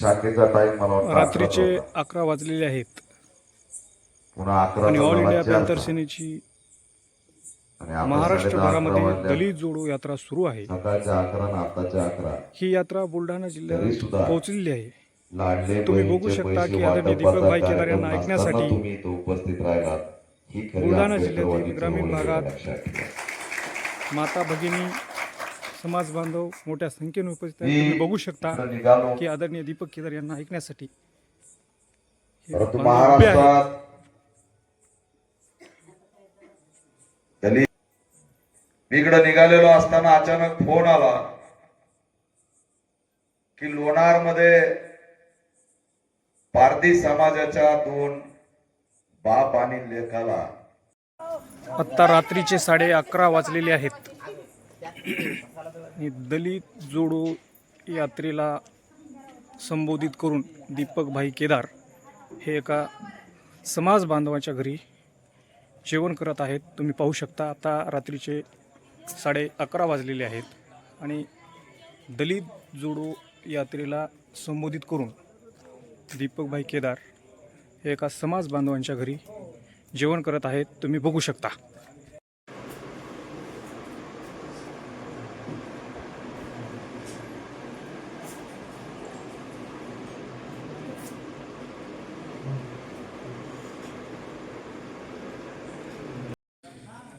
शाखेचा टाइम मला रात्रीचे. अकरा वाजलेले आहेत. पुन्हा आणि ऑल इंडिया पॅन्थर सेनेची आणि आता महाराष्ट्र साडेदहा अकरा भरामध्ये वाजल्या. दलित जोडो यात्रा सुरू आहे. ही यात्रा बुलढाणा जिल्ह्यात पोहोचलेली आहे. तुम्ही बघू शकता की आदरणीय दीपकभाई केदार यांना ऐकण्यासाठी बुलढाणा जिल्ह्यातील ग्रामीण भागात. माता भगिनी समाज बांधव मोठ्या संख्येने उपस्थित आहेत. मी तुम्ही बघू शकता की आदरणीय दीपक केदार यांना ऐकण्यासाठी इकडे निघालेलो असताना अचानक फोन आला की लोणार मध्ये पारधी समाजाच्या दोन बाप आणि लेखाला आत्ता रात्रीचे साडे अकरा वाजलेले आहेत. आणि दलित जोडो यात्रेला संबोधित करून दीपक भाई केदार हे एका समाज बांधवाच्या घरी जेवण करत आहेत. तुम्ही पाहू शकता आता रात्रीचे साडे अकरा वाजलेले आहेत आणि दलित जोडो यात्रेला संबोधित करून दीपकभाई केदार हे एका समाज बांधवांच्या घरी जेवण करत आहेत. तुम्ही बघू शकता.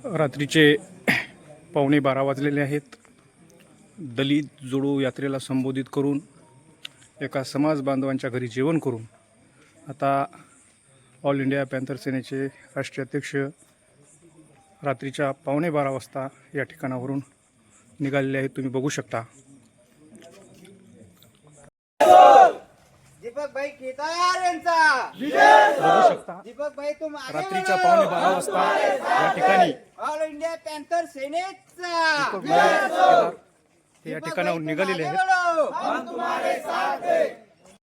रात्रीचे पावणे बारा वाजलेले आहेत. दलित जोडो यात्रेला संबोधित करून एका समाज बांधवांच्या घरी जेवण करून आता ऑल इंडिया पॅन्थर सेनेचे राष्ट्रीय अध्यक्ष रात्रीच्या पावणे बारा वाजता या ठिकाणावरून निघालेले आहेत. तुम्ही बघू शकता. दीपक भाई केदार यांचा! बघू शकता दीपक भाई तुम रात्रीच्या. पावणे बारा वाजता या ठिकाणी ऑल इंडिया पॅन्थर सेनेचा हे या ठिकाणाहून निघालेले आहेत.